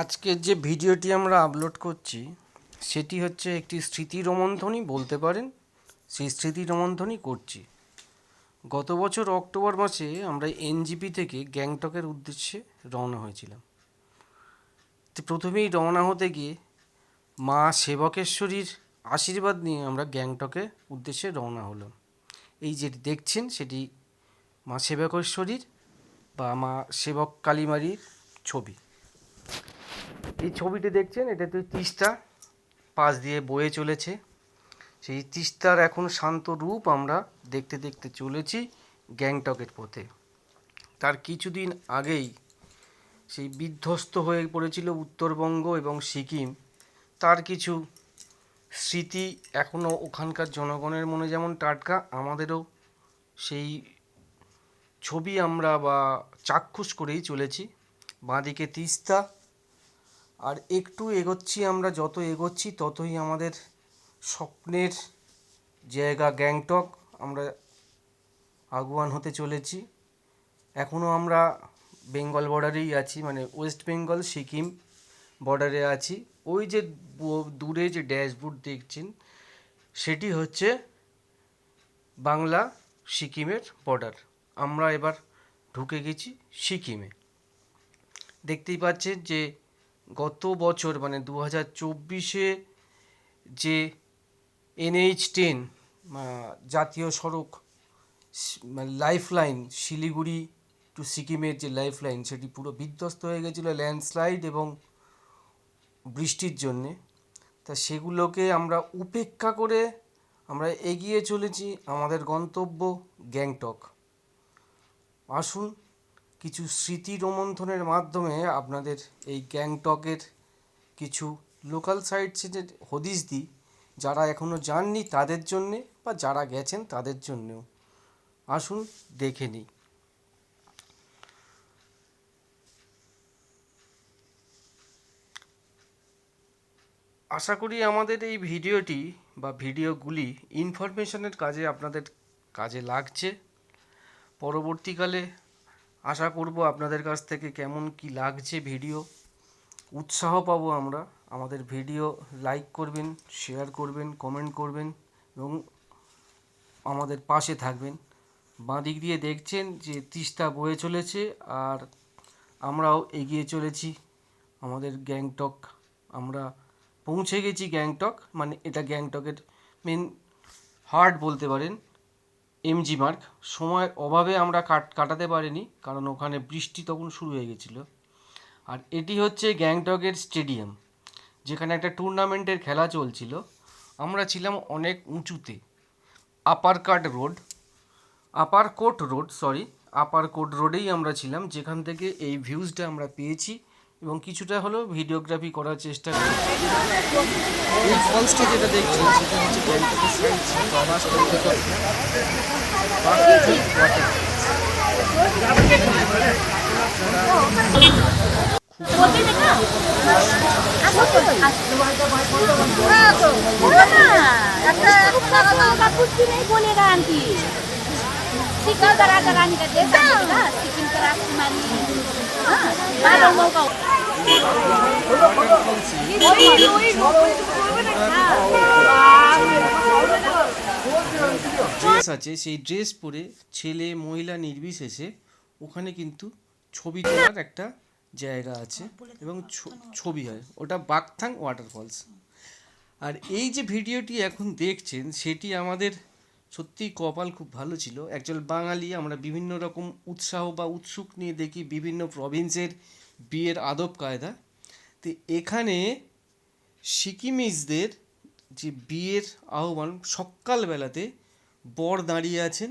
আজকের যে ভিডিওটি আমরা আপলোড করছি, সেটি হচ্ছে একটি স্মৃতি রোমন্থনই বলতে পারেন। সেই স্মৃতি রোমন্থনই করছি। গত বছর অক্টোবর মাসে আমরা এনজিপি থেকে গ্যাংটকের উদ্দেশ্যে রওনা হয়েছিলাম। তো প্রথমেই রওনা হতে গিয়ে মা সেবকেশ্বরীর আশীর্বাদ নিয়ে আমরা গ্যাংটকের উদ্দেশ্যে রওনা হলাম। এই যেটি দেখছেন, সেটি মা সেবকেশ্বরীর বা মা সেবক কালীমারির ছবি। এই ছবিটি দেখছেন এটাতে তিস্তা, পাশ দিয়ে বয়ে চলেছে। সেই তিস্তার এখন শান্ত রূপ আমরা দেখতে দেখতে চলেছি গ্যাংটকের পথে। তার কিছুদিন আগেই সেই বিধ্বস্ত হয়ে পড়েছিল উত্তরবঙ্গ এবং সিকিম। তার কিছু স্মৃতি এখনও ওখানকার জনগণের মনে যেমন টাটকা, আমাদেরও সেই ছবি আমরা বা চাক্ষুষ করেই চলেছি। বাঁদিকে তিস্তা আর একটু এগোচ্ছি আমরা, যত এগোচ্ছি ততই আমাদের স্বপ্নের জায়গা গ্যাংটক। আমরা আগুয়ান হতে চলেছি। এখনও আমরা বেঙ্গল বর্ডারেই আছি মানে ওয়েস্ট বেঙ্গল, সিকিম বর্ডারে আছি। ওই যে দূরে যে ড্যাশবোর্ড দেখছেন, সেটি হচ্ছে বাংলা সিকিমের বর্ডার। আমরা এবার ঢুকে গেছি সিকিমে। দেখতেই পাচ্ছেন যে গত বছর মানে দু হাজার চব্বিশে যে এনএইচ টেন জাতীয় সড়ক লাইফ লাইন শিলিগুড়ি টু সিকিমের যে লাইফ লাইন সেটি পুরো বিধ্বস্ত হয়ে গেছিল ল্যান্ডস্লাইড এবং বৃষ্টির জন্যে। তা সেগুলোকে আমরা উপেক্ষা করে আমরা এগিয়ে চলেছি। আমাদের গন্তব্য গ্যাংটক। আসুন কিছু স্মৃতি রোমন্থনের মাধ্যমে আপনাদের এই গ্যাংটকের কিছু লোকাল সাইটসের হদিশ দিই, যারা এখনও যাননি তাদের জন্যে বা যারা গেছেন তাদের জন্যেও। আসুন দেখে নিই। আশা করি আমাদের এই ভিডিওটি বা ভিডিওগুলি ইনফরমেশনের কাজে আপনাদের কাজে লাগছে। পরবর্তীকালে আশা করব আপনাদের কাছ থেকে কেমন কি লাগছে ভিডিও, উৎসাহ পাবো আমরা। আমাদের ভিডিও লাইক করবেন শেয়ার করবেন কমেন্ট করবেন এবং আমাদের পাশে থাকবেন। বাঁ দিক দিয়ে দেখছেন যে তিস্তা বয়ে চলেছে আর আমরাও এগিয়ে চলেছি। আমাদের গ্যাংটক, আমরা পৌঁছে গেছি গ্যাংটক মানে এটা গ্যাংটকের মেন হার্ট বলতে পারেন। এমজি মার্ক সময়ের অভাবে আমরা কাট কাটাতে পারিনি, কারণ ওখানে বৃষ্টি তখন শুরু হয়ে গেছিল। আর এটি হচ্ছে গ্যাংটকের স্টেডিয়াম, যেখানে একটা টুর্নামেন্টের খেলা চলছিল। আমরা ছিলাম অনেক উঁচুতে upper cart road upper court road sorry upper court রোডেই আমরা ছিলাম, যেখান থেকে এই ভিউজটা আমরা পেয়েছি। এবং কিছুটা হলো ভিডিওগ্রাফি করার চেষ্টা করি। এই ফলসটা যেটা দেখছেন সেটা হচ্ছে সিকিম ড্রেস আছে, সেই ড্রেস পরে ছেলে মহিলা নির্বিশেষে ওখানে কিন্তু ছবি তোলার একটা জায়গা আছে এবং ছবি হয়। ওটা বাগথাং ওয়াটারফলস। আর এই যে ভিডিওটি এখন দেখছেন, সেটি আমাদের সত্যিই কপাল খুব ভালো ছিল। একজন বাঙালি আমরা বিভিন্ন রকম উৎসাহ বা উৎসুক নিয়ে দেখি বিভিন্ন প্রভিন্সের বিয়ের আদব কায়দা। তো এখানে সিকিমিজদের যে বিয়ের আহ্বান, সকালবেলাতে বর দাঁড়িয়ে আছেন,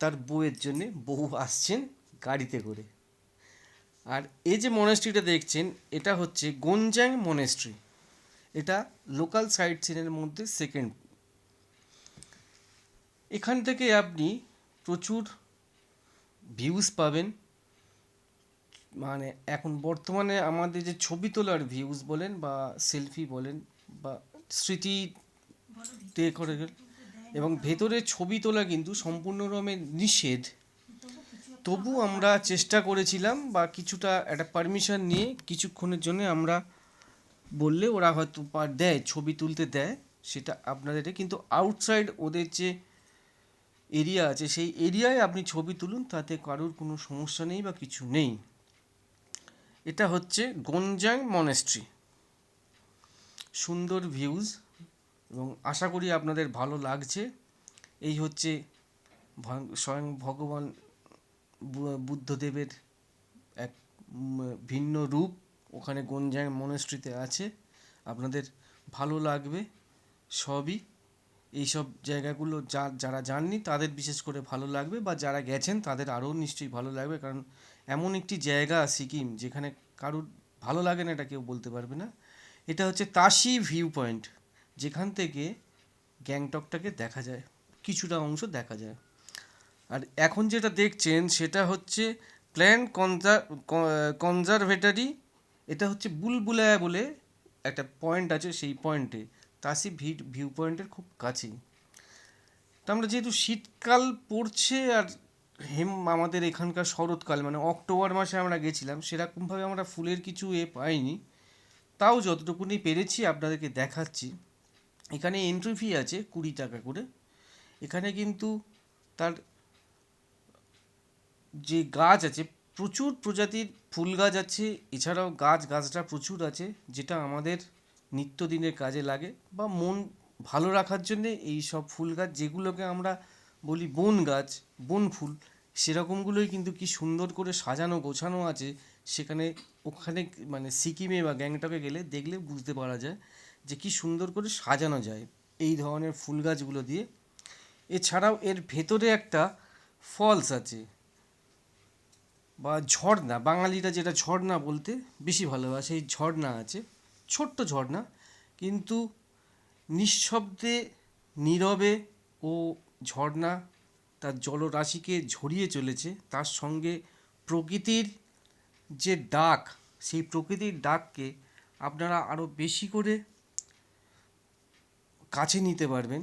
তার বউয়ের জন্যে বউ আসছেন গাড়িতে করে। আর এই যে মনেস্ট্রিটা দেখছেন, এটা হচ্ছে গঞ্জাং মনেস্ট্রি এটা লোকাল সাইট সিনের মধ্যে সেকেন্ড এখান থেকে আপনি প্রচুর ভিউজ পাবেন। মানে এখন বর্তমানে আমাদের যে ছবি তোলার ভিউজ বলেন বা সেলফি বলেন বা স্মৃতি করে এবং ভেতরে ছবি তোলা কিন্তু সম্পূর্ণরমে নিষেধ। তবু আমরা চেষ্টা করেছিলাম বা কিছুটা একটা পারমিশন নিয়ে কিছুক্ষণের জন্য আমরা বললে ওরা হয়তো দেয়, ছবি তুলতে দেয়, সেটা আপনাদের কিন্তু আউটসাইড ওদের যে এরিয়া আছে, সেই এরিয়ায় আপনি ছবি তুলুন, তাতে কারোর কোনো সমস্যা নেই বা কিছু নেই। এটা হচ্ছে গঞ্জাং মনেস্ট্রি। সুন্দর ভিউজ এবং আশা করি আপনাদের ভালো লাগছে। এই হচ্ছে স্বয়ং ভগবান বুদ্ধদেবের এক ভিন্ন রূপ। ওখানে গঞ্জাং মনেস্ট্রিতে আছে। আপনাদের ভালো লাগবে সবই। এইসব জায়গাগুলো যা, যারা যাননি তাদের বিশেষ করে ভালো লাগবে বা যারা গেছেন তাদের আরও নিশ্চয়ই ভালো লাগবে, কারণ এমন একটি জায়গা সিকিম যেখানে কারুর ভালো লাগে না এটা কেউ বলতে পারবে না। এটা হচ্ছে তাসি ভিউ পয়েন্ট, যেখান থেকে গ্যাংটকটাকে দেখা যায়, কিছুটা অংশ দেখা যায়। আর এখন যেটা দেখছেন সেটা হচ্ছে প্ল্যান কনজার কনজারভেটারি, এটা হচ্ছে বুলবুলায়া বলে একটা পয়েন্ট আছে সেই পয়েন্টে। তাসি ভি ভিউ পয়েন্টের খুব কাছেই। তো আমরা যেহেতু শীতকাল পড়ছে আর হেম, আমাদের এখানকার শরৎকাল মানে অক্টোবর মাসে আমরা গেছিলাম, সেরকমভাবে আমরা ফুলের কিছু এ পাইনি। তাও যতটুকুনি পেরেছি আপনাদেরকে দেখাচ্ছি। এখানে এন্ট্রি ফি আছে কুড়ি টাকা করে। এখানে কিন্তু তার যে গাছ আছে, প্রচুর প্রজাতির ফুল গাছ আছে। এছাড়াও গাছ, গাছটা প্রচুর আছে, যেটা আমাদের নিত্যদিনের কাজে লাগে বা মন ভালো রাখার জন্যে এই সব ফুল গাছ, যেগুলোকে আমরা বলি বন গাছ, বন ফুল, সেরকমগুলোই কিন্তু কি সুন্দর করে সাজানো, গোছানো আছে। সেখানে ওখানে মানে সিকিমে বা গ্যাংটকে গেলে দেখলে বুঝতে পারা যায় যে কি সুন্দর করে সাজানো যায় এই ধরনের ফুল গাছগুলো দিয়ে। এছাড়াও এর ভেতরে একটা ফলস আছে বা ঝর্ণা, বাঙালিরা যেটা ঝর্ণা বলতে বেশি ভালোবাসে, এই ঝর্ণা আছে। ছোট্ট ঝর্ণা কিন্তু নিঃশব্দে, নীরবে ও ঝর্ণা তার জলরাশিকে ঝরিয়ে চলেছে। তার সঙ্গে প্রকৃতির যে ডাক, সেই প্রকৃতির ডাককে আপনারা আরও বেশি করে কাছে নিতে পারবেন।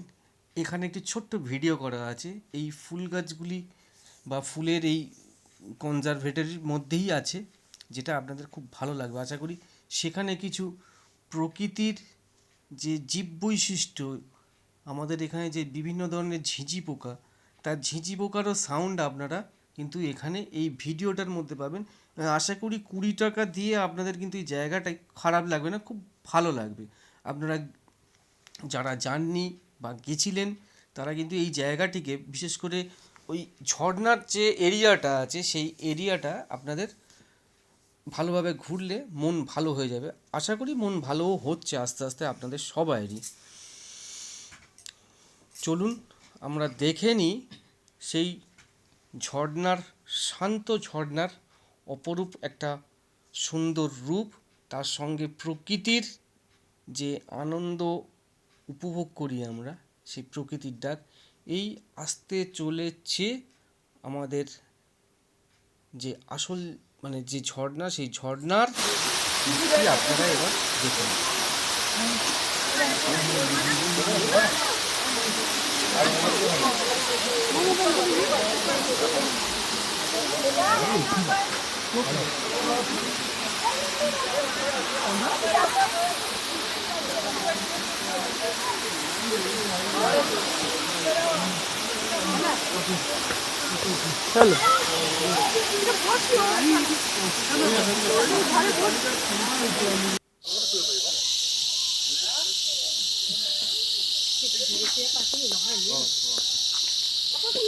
এখানে একটি ছোট্ট ভিডিও করা আছে। এই ফুল গাছগুলি বা ফুলের এই কনজারভেটরির মধ্যেই আছে, যেটা আপনাদের খুব ভালো লাগবে। আশা করি সেখানে কিছু প্রকৃতির যে জীব বৈশিষ্ট্য আমাদের এখানে যে বিভিন্ন ধরনের ঝিঁঝি পোকা, তার ঝিঁঝি পোকারও সাউন্ড আপনারা কিন্তু এখানে এই ভিডিওটার মধ্যে পাবেন। আশা করি কুড়ি টাকা দিয়ে আপনাদের কিন্তু এই জায়গাটাই খারাপ লাগবে না, খুব ভালো লাগবে। আপনারা যারা যাননি বা গেছিলেন, তারা কিন্তু এই জায়গাটিকে, বিশেষ করে ওই ঝর্ণার যে এরিয়াটা আছে, সেই এরিয়াটা আপনাদের ভালোভাবে ঘুরলে মন ভালো হয়ে যাবে। আশা করি মন ভালোও হচ্ছে আস্তে আস্তে আপনাদের সবাইরই। চলুন, আমরা দেখে নিই সেই ঝর্ণার, শান্ত ঝর্ণার অপরূপ একটা সুন্দর রূপ, তার সঙ্গে প্রকৃতির যে আনন্দ উপভোগ করি আমরা, সেই প্রকৃতির ডাক। এই আসতে চলেছে আমাদের যে আসল মানে যে ঝর্ণা সেই ঝর্ণার আপনারা এবার দেখুন।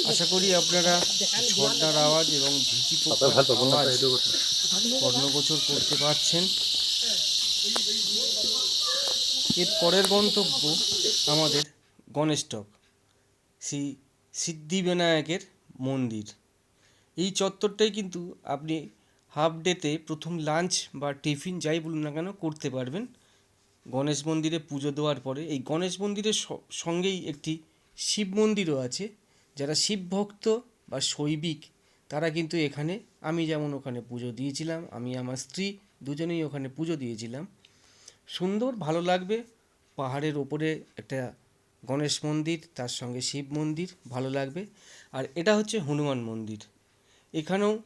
আশা করি আপনারা ঝর্ণার আওয়াজ এবং পোকার আওয়াজ কর্ণগোচর করতে পারছেন। এর পরের গন্তব্য আমাদের গণেশটক শ্রী সিদ্ধিবিনায়কের মন্দির। এই চত্বরটাই কিন্তু আপনি হাফ ডেতে প্রথম লাঞ্চ বা টিফিন যাই বলুন না কেন করতে পারবেন। গণেশ মন্দিরে পুজো দেওয়ার পরে এই গণেশ মন্দিরের সঙ্গেই একটি শিব মন্দিরও আছে। যারা শিব ভক্ত বা শৈবিক, তারা কিন্তু এখানে আমি যেমন ওখানে পুজো দিয়েছিলাম, আমি আমার স্ত্রী দুজনেই ওখানে পুজো দিয়েছিলাম। সুন্দর, ভালো লাগবে। পাহাড়ের ওপরে একটা গণেশ মন্দির, তার সঙ্গে শিব মন্দির, ভালো লাগবে। আর এটা হচ্ছে হনুমান মন্দির। এখানেও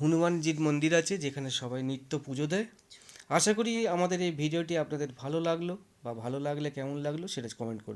হনুমানজির মন্দির আছে, যেখানে সবাই নিত্য পুজো দেয়। আশা করি আমাদের এই ভিডিওটি আপনাদের ভালো লাগল, বা ভালো লাগলে কেমন লাগল সেটা কমেন্ট করুন